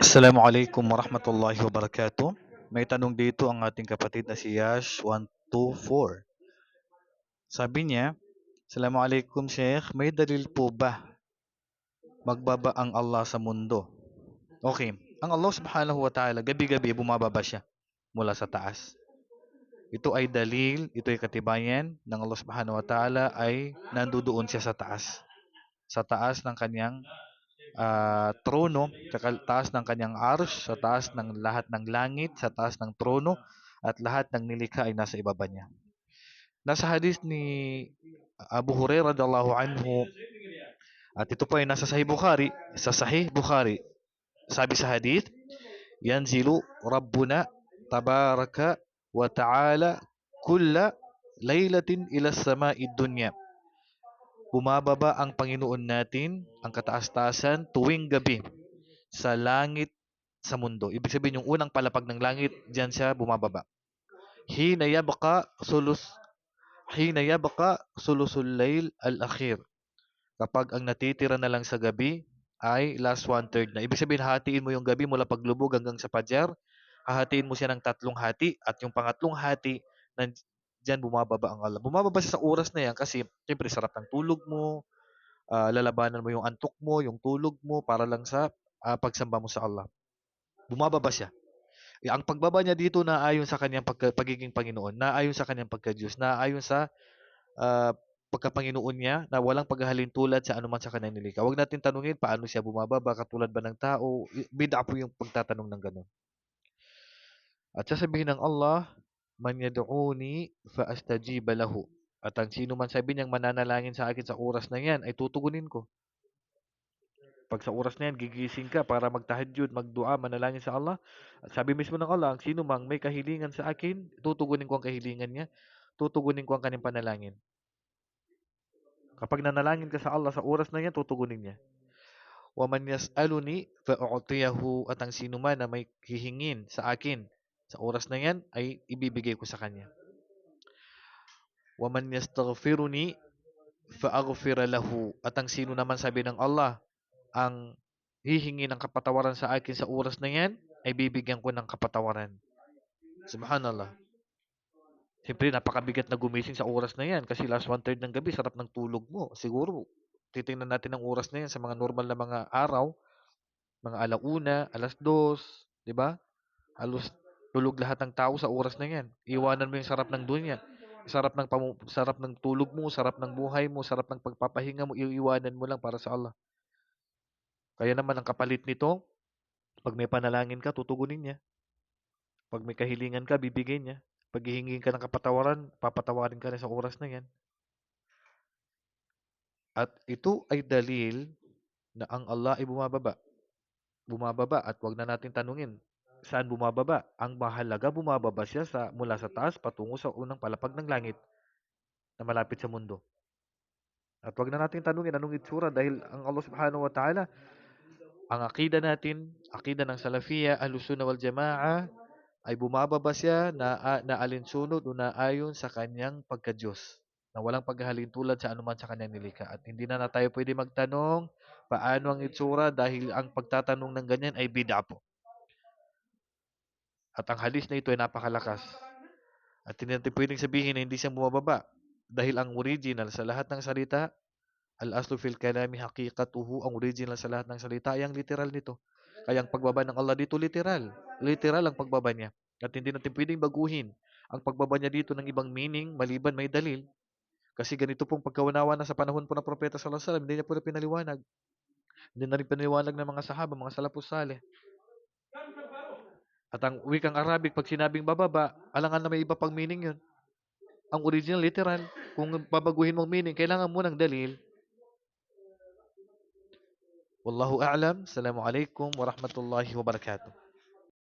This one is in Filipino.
Assalamualaikum warahmatullahi wabarakatuh. May tanong dito ang ating kapatid na si Yash124. Sabi niya, Assalamualaikum Sheikh, may dalil po ba magbaba ang Allah sa mundo? Okay, ang Allah subhanahu wa ta'ala, gabi-gabi bumababa siya mula sa taas. Ito ay dalil, ito ay katibayan ng Allah subhanahu wa ta'ala ay nandudoon siya sa taas. Sa taas ng kanyang ah, trono, sa taas ng kanyang arsh, sa taas ng lahat ng langit, sa taas ng trono, at lahat ng nilikha ay nasa ibaba niya. Nasa hadith ni Abu Hurairah radhiallahu anhu, at ito po ay nasa Sahih Bukhari, sa Sahih Bukhari, sabi sa hadith, yanzilu Rabbuna tabaraka wa ta'ala kulla laylatin ila sama'i dunya. Bumababa ang Panginoon natin, ang kataas-taasan, tuwing gabi sa langit sa mundo. Ibig sabihin, yung unang palapag ng langit, diyan siya bumababa. Hina sulus Hina sulusul layl al-akhir. Kapag ang natitira na lang sa gabi ay last one-third na. Ibig sabihin, hatiin mo yung gabi mula paglubog hanggang sa pajar. Hahatiin mo siya ng tatlong hati at yung pangatlong hati, dyan bumababa ang Allah. Bumababa siya sa oras na yan kasi siyempre sarap ng tulog mo, ah, lalabanan mo yung antok mo, yung tulog mo para lang sa ah, pagsamba mo sa Allah. Bumababa siya. Eh, ang pagbaba niya dito na ayon sa kanyang pagka, pagiging Panginoon, na ayon sa kanyang pagka-Diyos, na ayon sa ah, pagkapanginoon niya na walang paghahalin tulad sa anuman sa kanyang nilikha. Huwag natin tanungin paano siya bumababa, katulad ba ng tao. Bida po yung pagtatanong ng ganun. At sasabihin ng Allah, Man yad'uni fa astajiba lahu. At ang sino man sabi niyang mananalangin sa akin sa oras na yan, ay tutugunin ko. Pag sa oras na yan, gigising ka para magtahajjud, magdua, manalangin sa Allah. At sabi mismo ng Allah, ang sino mang may kahilingan sa akin, tutugunin ko ang kahilingan niya, tutugunin ko ang kanyang panalangin. Kapag nanalangin ka sa Allah sa oras na yan, tutugunin niya. Wa man yas'aluni fa'u'tiyahu at ang sino man na may hihingin sa akin sa oras na yan ay ibibigay ko sa kanya. Man yastaghfiruni fa'aghfira lahu at ang sino naman sabi ng Allah ang hihingi ng kapatawaran sa akin sa oras na yan ay bibigyan ko ng kapatawaran. Subhanallah. Siyempre, napakabigat na gumising sa oras na yan kasi last one-third ng gabi, sarap ng tulog mo. Siguro, titingnan natin ang oras na yan sa mga normal na mga araw, mga alauna, alas dos, di ba? Halos tulog lahat ng tao sa oras na yan. Iwanan mo yung sarap ng dunya. Sarap ng pamu- sarap ng tulog mo, sarap ng buhay mo, sarap ng pagpapahinga mo, iiwanan mo lang para sa Allah. Kaya naman ang kapalit nito, pag may panalangin ka, tutugunin niya. Pag may kahilingan ka, bibigay niya. Pag hihingin ka ng kapatawaran, papatawarin ka rin sa oras na yan. At ito ay dalil na ang Allah ay bumababa. Bumababa at wag na natin tanungin saan bumababa. Ang mahalaga bumababa siya sa mula sa taas patungo sa unang palapag ng langit na malapit sa mundo. At wag na natin tanungin anong itsura dahil ang Allah Subhanahu wa Ta'ala ang akida natin, akida ng Salafiyya, Ahlussunnah wal Jamaa ay bumababa siya na, na alinsunod o na ayon sa kanyang pagka-Diyos na walang paghahalin tulad sa anuman sa kanyang nilikha. At hindi na, na tayo pwede magtanong paano ang itsura dahil ang pagtatanong ng ganyan ay bid'a po. At ang hadis na ito ay napakalakas. At hindi natin pwedeng sabihin na hindi siya bumababa. Dahil ang original sa lahat ng salita, al-aslu fil kalami haqiqatuhu, ang original sa lahat ng salita ay ang literal nito. Kaya ang pagbaba ng Allah dito literal. Literal ang pagbaba niya. At hindi natin pwedeng baguhin ang pagbaba niya dito ng ibang meaning maliban may dalil. Kasi ganito pong pagkaunawa na sa panahon po ng propeta sallallahu alaihi wasallam, hindi niya po na pinaliwanag. Hindi na rin pinaliwanag ng mga sahaba, mga salapus saleh. At ang wikang Arabic, pag sinabing bababa, alangan na may iba pang meaning yun. Ang original, literal. Kung babaguhin mong meaning, kailangan mo ng dalil. Wallahu a'lam. Assalamualaikum warahmatullahi wabarakatuh.